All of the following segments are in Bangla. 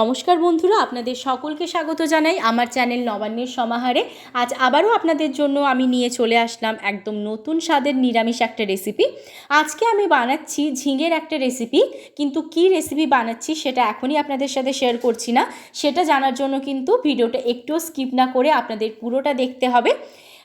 নমস্কার বন্ধুরা, আপনাদের সকলকে স্বাগত জানাই আমার চ্যানেল নবান্নের সমাহারে। আজ আবারও আপনাদের জন্য আমি নিয়ে চলে আসলাম একদম নতুন স্বাদের নিরামিষ একটা রেসিপি আজকে আমি বানাচ্ছি ঝিঙের একটা রেসিপি কিন্তু কি রেসিপি বানাচ্ছি সেটা এখনই আপনাদের সাথে শেয়ার করছি না। সেটা জানার জন্য কিন্তু ভিডিওটা একটুও স্কিপ না করে আপনাদের পুরোটা দেখতে হবে।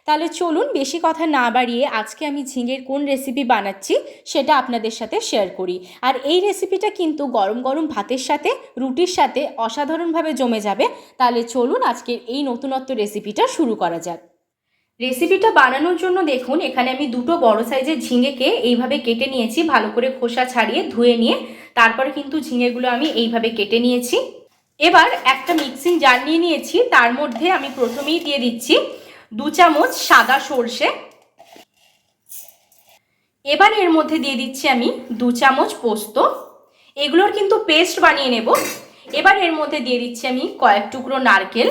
তাহলে চলুন বেশি কথা না বাড়িয়ে আজকে আমি ঝিঙের কোন রেসিপি বানাচ্ছি সেটা আপনাদের সাথে শেয়ার করি। আর এই রেসিপিটা কিন্তু গরম গরম ভাতের সাথে, রুটির সাথে অসাধারণভাবে জমে যাবে। তাহলে চলুন আজকের এই নতুনত্ব রেসিপিটা শুরু করা যাক। রেসিপিটা বানানোর জন্য দেখুন, এখানে আমি দুটো বড় সাইজের ঝিঙেকে এইভাবে কেটে নিয়েছি, ভালো করে খোসা ছাড়িয়ে ধুয়ে নিয়ে। তারপরে কিন্তু ঝিঙেগুলো আমি এইভাবে কেটে নিয়েছি। এবার একটা মিক্সিং জার নিয়ে নিয়েছি, তার মধ্যে আমি প্রথমেই দিয়ে দিচ্ছি দু চামচ সাদা সর্ষে। এবার এর মধ্যে দিয়ে দিচ্ছি আমি দু চামচ পোস্ত। এগুলোর কিন্তু পেস্ট বানিয়ে নেব। এবার এর মধ্যে দিয়ে দিচ্ছি আমি কয়েক টুকরো নারকেল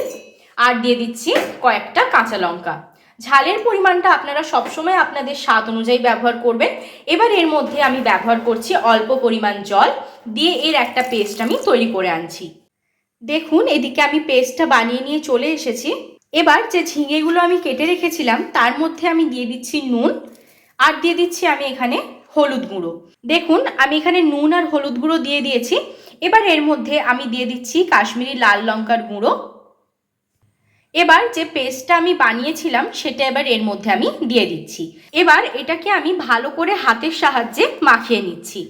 আর দিয়ে দিচ্ছি কয়েকটা কাঁচা লঙ্কা। ঝালের পরিমাণটা আপনারা সবসময় আপনাদের স্বাদ অনুযায়ী ব্যবহার করবেন। এবার এর মধ্যে আমি ব্যবহার করছি অল্প পরিমাণ জল দিয়ে এর একটা পেস্ট আমি তৈরি করে আনছি। দেখুন, এদিকে আমি পেস্টটা বানিয়ে নিয়ে চলে এসেছি। এবার যে ঝিঙেগুলো আমি কেটে রেখেছিলাম, তার মধ্যে আমি দিয়ে দিচ্ছি নুন, আর দিয়ে দিচ্ছি আমি এখানে হলুদ গুঁড়ো। দেখুন, আমি এখানে নুন আর হলুদ গুঁড়ো দিয়ে দিয়েছি। এবার এর মধ্যে আমি দিয়ে দিচ্ছি কাশ্মীরি লাল লঙ্কার গুঁড়ো। এবার যে পেস্টটা আমি বানিয়েছিলাম, সেটা এবার এর মধ্যে আমি দিয়ে দিচ্ছি। এবার এটাকে আমি ভালো করে হাতের সাহায্যে মাখিয়ে নিচ্ছি।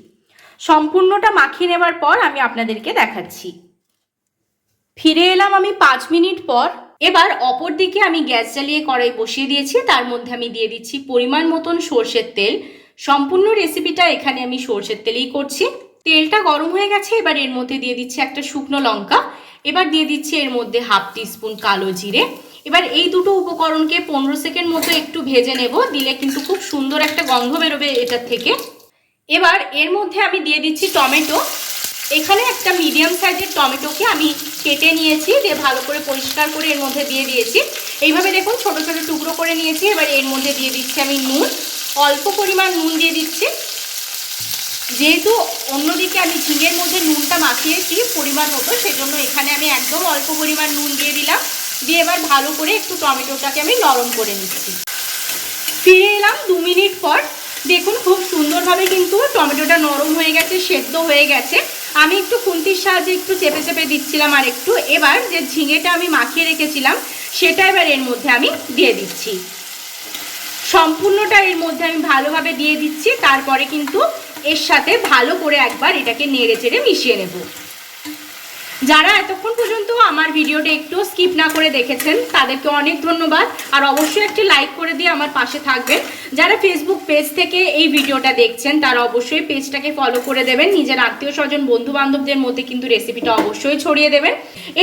সম্পূর্ণটা মাখিয়ে নেবার পর আমি আপনাদেরকে দেখাচ্ছি। ফিরে এলাম আমি পাঁচ মিনিট পর। এবার অপর দিকে আমি গ্যাস জ্বালিয়ে কড়াই বসিয়ে দিয়েছি, তার মধ্যে আমি দিয়ে দিচ্ছি পরিমাণ মতন সর্ষের তেল। সম্পূর্ণ রেসিপিটা এখানে আমি সর্ষের তেলেই করছি। তেলটা গরম হয়ে গেছে, এবার এর মধ্যে দিয়ে দিচ্ছি একটা শুকনো লঙ্কা। এবার দিয়ে দিচ্ছি এর মধ্যে হাফ টিস্পুন কালো জিরে। এবার এই দুটো উপকরণকে পনেরো সেকেন্ড মতো একটু ভেজে নেব, দিলে কিন্তু খুব সুন্দর একটা গন্ধ বেরোবে এটার থেকে। এবার এর মধ্যে আমি দিয়ে দিচ্ছি টমেটো। এখানে একটা মিডিয়াম সাইজের টমেটোকে আমি কেটে নিয়েছি, দিয়ে ভালো করে পরিষ্কার করে এর মধ্যে দিয়ে দিয়েছি। এইভাবে দেখুন ছোট ছোট টুকরো করে নিয়েছি, এবার এর মধ্যে দিয়ে দিচ্ছি আমি নুন। অল্প পরিমাণ নুন দিয়ে দিচ্ছি। যেহেতু অন্যদিকে আমি ঝিঙের মধ্যে নুনটা মাখিয়েছি পরিমাণ মতো, সেজন্য এখানে আমি একদম অল্প পরিমাণ নুন দিয়ে দিলাম। দিয়ে এবার ভালো করে একটু টমেটোটাকে আমি নরম করে নিচ্ছি। ফিরে এলাম দু মিনিট পর। দেখুন খুব সুন্দরভাবে কিন্তু টমেটোটা নরম হয়ে গেছে, সেদ্ধ হয়ে গেছে। আমি একটু খুন্তির সাহায্যে একটু চেপে চেপে দিচ্ছিলাম আর একটু। এবার যে ঝিঙেটা আমি মাখিয়ে রেখেছিলাম, সেটা এবার এর মধ্যে আমি দিয়ে দিচ্ছি। সম্পূর্ণটা এর মধ্যে আমি ভালোভাবে দিয়ে দিচ্ছি, তারপরে কিন্তু এর সাথে ভালো করে একবার এটাকে নেড়ে চেড়ে মিশিয়ে নেব। যারা এতক্ষণ পর্যন্ত আমার ভিডিওটা একটু স্কিপ না করে দেখেছেন, তাদেরকে অনেক ধন্যবাদ। আর অবশ্যই একটি লাইক করে দিয়ে আমার পাশে থাকবেন। যারা ফেসবুক পেজ থেকে এই ভিডিওটা দেখছেন, তারা অবশ্যই পেজটাকে ফলো করে দেবেন। নিজের আত্মীয় স্বজন বন্ধু বান্ধবদের মধ্যে কিন্তু রেসিপিটা অবশ্যই ছড়িয়ে দেবেন।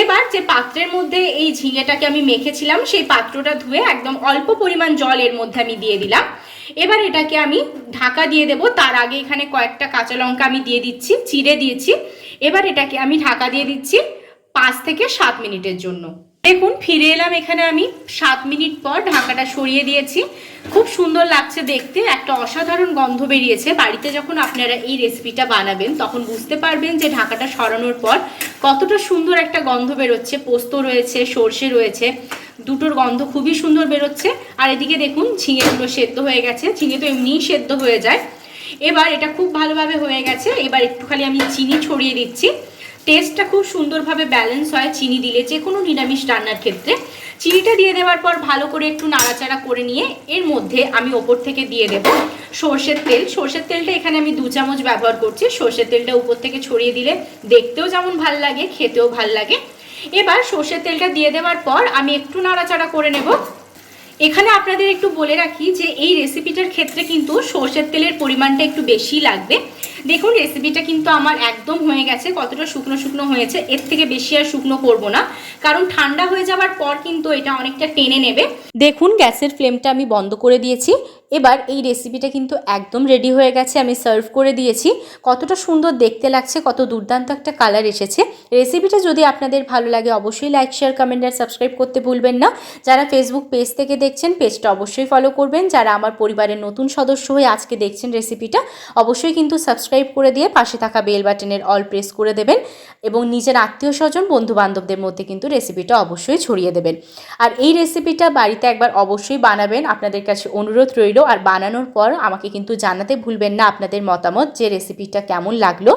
এবার যে পাত্রের মধ্যে এই ঝিঙেটাকে আমি মেখেছিলাম, সেই পাত্রটা ধুয়ে একদম অল্প পরিমাণ জল এর মধ্যে আমি দিয়ে দিলাম। এবার এটাকে আমি ঢাকা দিয়ে দেব। তার আগে এখানে কয়েকটা কাঁচা লঙ্কা আমি দিয়ে দিচ্ছি, চিড়ে দিয়েছি। এবার এটাকে আমি ঢাকা দিয়ে দিচ্ছি। পাঁচ থেকে সাত মিনিটের জন্য। দেখুন, ফিরে এলাম এখানে আমি। সাত মিনিট পর ঢাকাটা সরিয়ে দিয়েছি। খুব সুন্দর লাগছে দেখতে। একটা অসাধারণ গন্ধ বেরিয়েছে। বাড়িতে যখন আপনারা এই রেসিপিটা বানাবেন, তখন বুঝতে পারবেন যে ঢাকাটা সরানোর পর কতটা সুন্দর একটা গন্ধ বেরোচ্ছে। পোস্ত রয়েছে, সর্ষে রয়েছে, দুটোর গন্ধ খুবই সুন্দর বেরোচ্ছে। আর এদিকে দেখুন, ঝিঙেগুলো সেদ্ধ হয়ে গেছে। ঝিঙে তো এমনিই সেদ্ধ হয়ে যায়। এবার এটা খুব ভালোভাবে হয়ে গেছে। এবার একটু খালি আমি চিনি ছড়িয়ে দিচ্ছি। টেস্টটা খুব সুন্দরভাবে ব্যালেন্স হয়, চিনি দিলে যে কোনো নিরামিষ রান্নার ক্ষেত্রে। চিনিটা দিয়ে দেওয়ার পর ভালো করে একটু নাড়াচাড়া করে নিয়ে এর মধ্যে আমি ওপর থেকে দিয়ে দেব সর্ষের তেল। সর্ষের তেলটা এখানে আমি দু চামচ ব্যবহার করছি। সর্ষের তেলটা উপর থেকে ছড়িয়ে দিলে দেখতেও যেমন ভালো লাগে, খেতেও ভালো লাগে। এবার সর্ষের তেলটা দিয়ে দেওয়ার পর আমি একটু নাড়াচাড়া করে নেব। এখানে আপনাদের একটু বলে রাখি যে এই রেসিপিটার ক্ষেত্রে কিন্তু সর্ষের তেলের পরিমাণটা একটু বেশি লাগবে। দেখুন রেসিপিটা কিন্তু আমার একদম হয়ে গেছে, কতটা শুকনো শুকনো হয়েছে, এর থেকে বেশি আর শুকনো করব না। কারণ ঠান্ডা হয়ে যাওয়ার পর কিন্তু এটা অনেকটা টেনে নেবে। দেখুন, গ্যাসের ফ্লেমটা আমি বন্ধ করে দিয়েছি। এবার এই রেসিপিটা কিন্তু একদম রেডি হয়ে গেছে, আমি সার্ভ করে দিয়েছি। কতটা সুন্দর দেখতে লাগছে, কত দুর্দান্ত একটা কালার এসেছে। রেসিপিটা যদি আপনাদের ভালো লাগে, অবশ্যই লাইক শেয়ার কমেন্ট আর সাবস্ক্রাইব করতে ভুলবেন না। যারা ফেসবুক পেজ থেকে দেখছেন, পেজটা অবশ্যই ফলো করবেন। যারা আমার পরিবারের নতুন সদস্য হয়ে আজকে দেখছেন রেসিপিটা অবশ্যই কিন্তু সাবস্ক্রাইব করে দিয়ে পাশে থাকা বেল বাটনের অল প্রেস করে দেবেন এবং নিজের আত্মীয় স্বজন বন্ধু বান্ধবদের মধ্যে কিন্তু রেসিপিটা অবশ্যই ছড়িয়ে দেবেন। আর এই রেসিপিটা বাড়িতে একবার অবশ্যই বানাবেন। আপনাদের কাছে অনুরোধ রইল, আর বানানোর পর আমাকে কিন্তু জানাতে ভুলবেন না আপনাদের মতামত যে রেসিপিটা কেমন লাগল।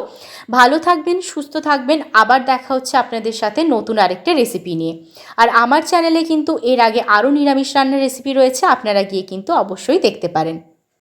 ভালো থাকবেন, সুস্থ থাকবেন, আবার দেখা হচ্ছে আপনাদের সাথে নতুন আরেকটা রেসিপি নিয়ে। আর আমার চ্যানেলে কিন্তু এর আগে আরও নিরামিষ রান্নার রেসিপি রয়েছে আপনারা গিয়ে কিন্তু অবশ্যই দেখতে পারেন।